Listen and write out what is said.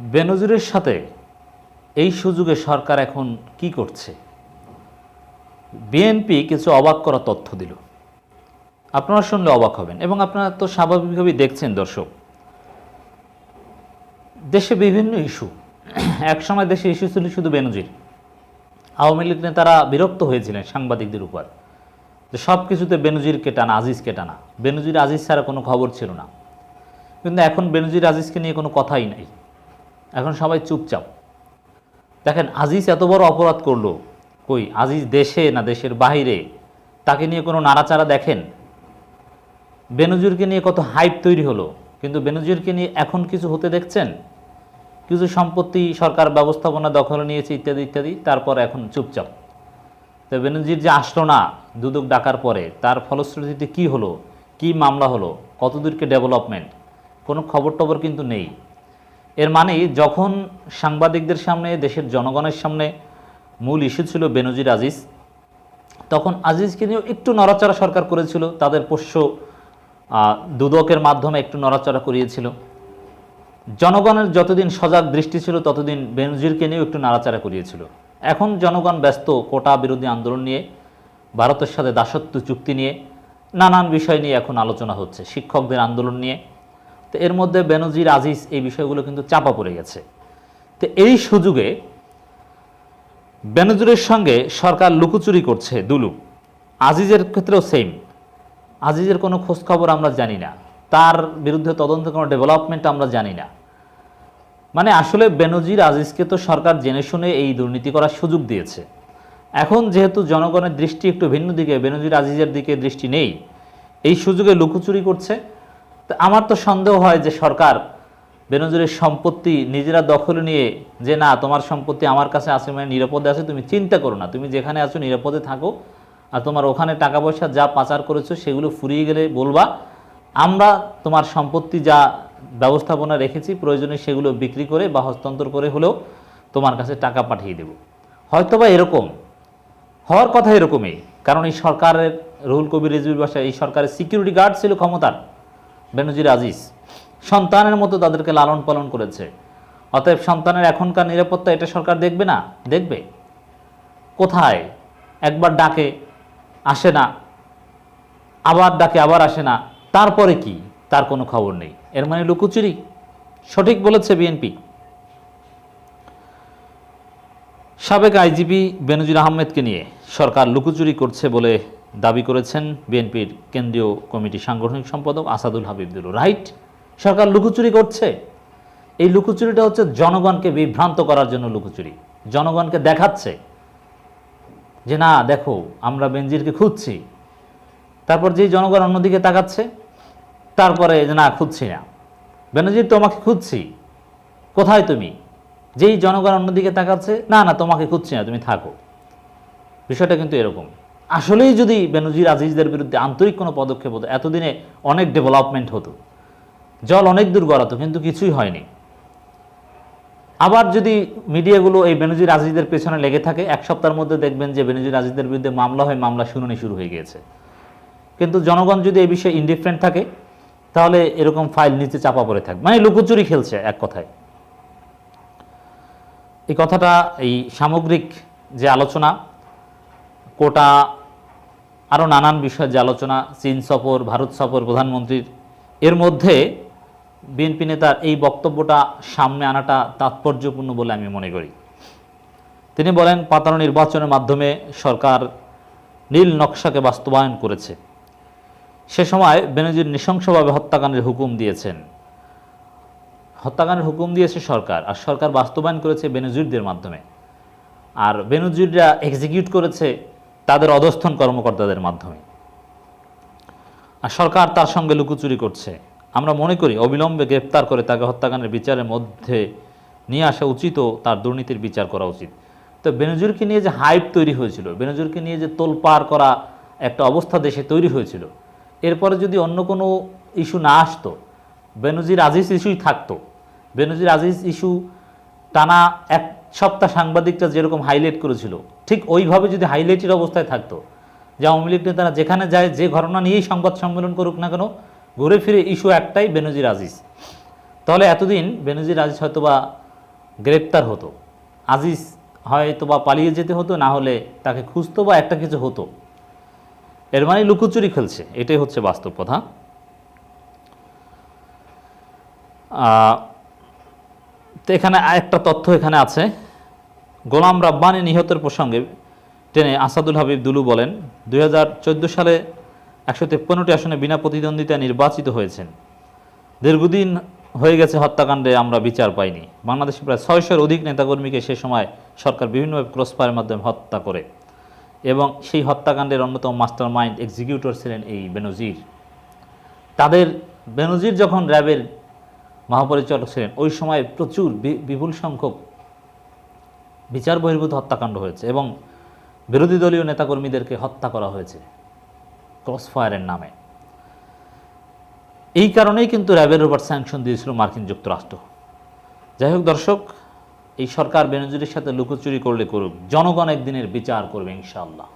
বেনজিরের সাথে এই সুযোগে সরকার এখন কি করছে? বিএনপি কিছু অবাক করা তথ্য দিল। আপনারা শুনলে অবাক হবেন এবং আপনারা তো স্বাভাবিকভাবেই দেখছেন দর্শক। দেশে বিভিন্ন ইস্যু। একসময় দেশে ইস্যু ছিল শুধু বেনজির। আওয়ামী লীগ নেতারা বিরক্ত হয়েছিলেন সাংবাদিকদের উপর যে সব কিছুতে বেনজিরকে টানা, আজিজকে টানা। বেনজির, আজিজ ছাড়া কোনো খবর ছিল না। কিন্তু এখন বেনজির, আজিজকে নিয়ে কোনো কথাই নাই। এখন সবাই চুপচাপ। দেখেন আজিজ এত বড় অপরাধ করল। কই, আজিজ দেশে না দেশের বাইরে তাকে নিয়ে কোনো নাড়াচাড়া দেখেন? বেনজিরকে নিয়ে কত হাইপ তৈরি হলো। কিন্তু বেনজিরকে নিয়ে এখন কিছু হতে দেখছেন? কিছু সম্পত্তি, সরকার ব্যবস্থাপনা দখলে নিয়েছে, ইত্যাদি ইত্যাদি, তারপর এখন চুপচাপ। তো বেনজির যে আসলো না দুদক ডাকার পরে, তার ফলশ্রুতিতে কি হলো? কি মামলা হলো? কতদূরকে ডেভেলপমেন্ট? কোনো খবর টবর কিন্তু নেই। এর মানে যখন সাংবাদিকদের সামনে, দেশের জনগণের সামনে মূল ইস্যু ছিল বেনজির আজিজ, তখন আজিজকে নিয়েও একটু নড়াচড়া সরকার করেছিল। তাদের পোষ্য দুদকের মাধ্যমে একটু নড়াচড়া করিয়েছিল। জনগণের যতদিন সজাগ দৃষ্টি ছিল, ততদিন বেনজিরকে নিয়েও একটু নাড়াচাড়া করিয়েছিল। এখন জনগণ ব্যস্ত, কোটা বিরোধী আন্দোলন নিয়ে, ভারতের সাথে দাসত্ব চুক্তি নিয়ে, নানান বিষয় নিয়ে এখন আলোচনা হচ্ছে। শিক্ষকদের আন্দোলন নিয়ে তো এর মধ্যে বেনজির আজিজ এই বিষয়গুলো কিন্তু চাপা পড়ে গেছে। তো এই সুযোগে বেনজিরের সঙ্গে সরকার লুকোচুরি করছে দুলুক আজিজের ক্ষেত্রেও সেম আজিজের কোনো খোঁজখবর আমরা জানি না। তার বিরুদ্ধে তদন্ত কোনো ডেভেলপমেন্ট আমরা জানি না। মানে আসলে বেনজির আজিজকে তো সরকার জেনে শুনে এই দুর্নীতি করার সুযোগ দিয়েছে। এখন যেহেতু জনগণের দৃষ্টি একটু ভিন্ন দিকে, বেনজির আজিজের দিকে দৃষ্টি নেই, এই সুযোগে লুকোচুরি করছে। তো আমার তো সন্দেহ হয় যে সরকার বেনজুরের সম্পত্তি নিজেরা দখলে নিয়ে যে না, তোমার সম্পত্তি আমার কাছে আছে মানে নিরাপদে আছে, তুমি চিন্তা করো না। তুমি যেখানে আছো নিরাপদে থাকো আর তোমার ওখানে টাকা পয়সা যা পাচার করেছ সেগুলো ফুরিয়ে গেলে বলবা, আমরা তোমার সম্পত্তি যা ব্যবস্থাপনা রেখেছি প্রয়োজনে সেগুলো বিক্রি করে বা হস্তান্তর করে হলেও তোমার কাছে টাকা পাঠিয়ে দেব। হয়তোবা এরকম, হওয়ার কথা এরকমই, কারণ এই সরকারের রুহুল কবির রিজভির বাসায়, এই সরকারের সিকিউরিটি গার্ড ছিল ক্ষমতার। বেনজির আজিজ, সন্তানের মতো তাদেরকে লালন পালন করেছে। অতএব সন্তানের এখনকার নিরাপত্তা এটা সরকার দেখবে না? দেখবে। কোথায়? একবার ডাকে, আসে না। আবার ডাকে, আবার আসে না। তারপরে কি? তার কোনো খবর নেই। এর মানে লুকোচুরি। সঠিক বলেছে বিএনপি। সাবেক আইজিপি বেনজির আহমেদকে নিয়ে সরকার লুকোচুরি করছে বলে দাবি করেছেন বিএনপির কেন্দ্রীয় কমিটি সাংগঠনিক সম্পাদক আসাদুল হাবিবদুল রাইট? সরকার লুকোচুরি করছে। এই লুকোচুরিটা হচ্ছে জনগণকে বিভ্রান্ত করার জন্য লুকোচুরি। জনগণকে দেখাচ্ছে যে, না, দেখো, আমরা বেনজিরকে খুঁজছি। তারপর যেই জনগণ অন্যদিকে তাকাচ্ছে, তারপরে যে, না, খুঁজছি না। বেনজির, তোমাকে খুঁজছি। কোথায় তুমি? যেই জনগণ অন্যদিকে তাকাচ্ছে, না না, তোমাকে খুঁজছি না, তুমি থাকো। বিষয়টা কিন্তু এরকম। আসলেই যদি বেনজির আজিজদের বিরুদ্ধে আন্তরিক কোনো পদক্ষেপ হতো, এতদিনে অনেক ডেভেলপমেন্ট হতো। জল অনেক দূর গড়াতো, কিন্তু কিছুই হয়নি। আবার যদি মিডিয়াগুলো এই বেনজির আজিজদের পেছনে লেগে থাকে, এক সপ্তাহের মধ্যে দেখবেন যে বেনজির আজিজদের বিরুদ্ধে মামলা হয় মামলা শুনানি শুরু হয়ে গিয়েছে। কিন্তু জনগণ যদি এই বিষয়ে ইনডিফারেন্ট থাকে, তাহলে এরকম ফাইল নিচে চাপা পড়ে থাকবে। মানে লুকোচুরি খেলছে এক কথায়। এই কথাটা, এই সামগ্রিক যে আলোচনা, কোটা আরও নানান বিষয়ে, যে আলোচনা, চীন সফর, ভারত সফর, প্রধানমন্ত্রীর। এর মধ্যে বিএনপি নেতার এই বক্তব্যটা সামনে আনাটা তাৎপর্যপূর্ণ বলে আমি মনে করি। তিনি বলেন, পাতানো নির্বাচনের মাধ্যমে সরকার নীল নকশাকে বাস্তবায়ন করেছে। সে সময় বেনজির নৃশংসভাবে হত্যাকাণ্ডের হুকুম দিয়েছেন। হত্যাকাণ্ডের হুকুম দিয়েছে সরকার, আর সরকার বাস্তবায়ন করেছে বেনজিরদের মাধ্যমে। আর বেনজিররা এক্সিকিউট করেছে তাদের অধস্থন কর্মকর্তাদের মাধ্যমে। আর সরকার তার সঙ্গে লুকোচুরি করছে। আমরা মনে করি, অবিলম্বে গ্রেপ্তার করে তাকে হত্যাকাণ্ডের বিচারের মধ্যে নিয়ে আসা উচিত তার দুর্নীতির বিচার করা উচিত। তো বেনজুরকে নিয়ে যে হাইপ তৈরি হয়েছিল, বেনজুরকে নিয়ে যে তোলপাড় করা একটা অবস্থা দেশে তৈরি হয়েছিল, এরপরে যদি অন্য কোনো ইস্যু না আসতো, বেনজির আজিজ ইস্যুই থাকতো। বেনজির আজিজ ইস্যু টানা এক সপ্তাহ সাংবাদিকরা যেরকম হাইলাইট করেছিল, ঠিক ওইভাবে যদি হাইলাইটের অবস্থায় থাকতো, যে আওয়ামী লীগ নেতারা যেখানে যায়, যে ঘটনা নিয়েই সংবাদ সম্মেলন করুক না কেন, ঘুরে ফিরে ইস্যু একটাই বেনজির আজিজ। তাহলে এতদিন বেনজির আজিজ হয়তো বা গ্রেপ্তার হতো। আজিজ হয়তো বা পালিয়ে যেতে হতো, না হলে তাকে খুঁজতো বা একটা কিছু হতো। এর মানে লুকোচুরি খেলছে, এটাই হচ্ছে বাস্তব কথা। তো এখানে একটা তথ্য এখানে আছে। গোলাম রাব্বানি নিহতের প্রসঙ্গে টেনে আসাদুল হাবিব দুলু বলেন, দুই হাজার চোদ্দ সালে একশো তেপ্পান্নটি আসনে বিনা প্রতিদ্বন্দ্বিতায় নির্বাচিত হয়েছেন। দীর্ঘদিন হয়ে গেছে হত্যাকাণ্ডে আমরা বিচার পাইনি। বাংলাদেশে প্রায় ছয়শোর অধিক নেতাকর্মীকে সে সময় সরকার বিভিন্নভাবে ক্রসফায়ারের মাধ্যমে হত্যা করে এবং সেই হত্যাকাণ্ডের অন্যতম মাস্টার মাইন্ড এক্সিকিউটর ছিলেন এই বেনজির। তাদের বেনজির যখন র্যাবের মহাপরিচালক ছিলেন, ওই সময় প্রচুর বিপুল সংখ্যক বিচার বহির্ভূত হত্যাকাণ্ড হয়েছে এবং বিরোধী দলীয় নেতাকর্মীদেরকে হত্যা করা হয়েছে ক্রসফায়ারের নামে। এই কারণেই কিন্তু র্যাবের উপর স্যাংশন দিয়েছিল মার্কিন যুক্তরাষ্ট্র। যাই হোক দর্শক, এই সরকার বেনজিরের সাথে লুকোচুরি করলে করুক, জনগণ একদিনের বিচার করবে ইনশাআল্লাহ।